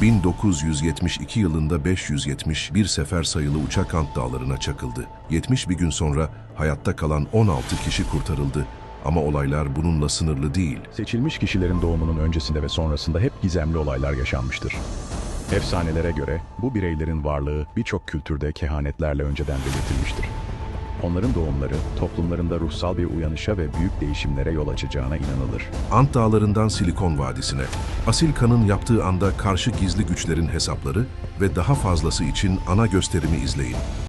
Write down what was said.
1972 yılında 571 sefer sayılı uçak Ant Dağları'na çakıldı. 70 bir gün sonra hayatta kalan 16 kişi kurtarıldı. Ama olaylar bununla sınırlı değil. Seçilmiş kişilerin doğumunun öncesinde ve sonrasında hep gizemli olaylar yaşanmıştır. Efsanelere göre bu bireylerin varlığı birçok kültürde kehanetlerle önceden belirtilmiştir. Onların doğumları toplumlarında ruhsal bir uyanışa ve büyük değişimlere yol açacağına inanılır. Ant Dağları'ndan Silikon Vadisi'ne, Asil Kan'ın yaptığı anda karşı gizli güçlerin hesapları ve daha fazlası için ana gösterimi izleyin.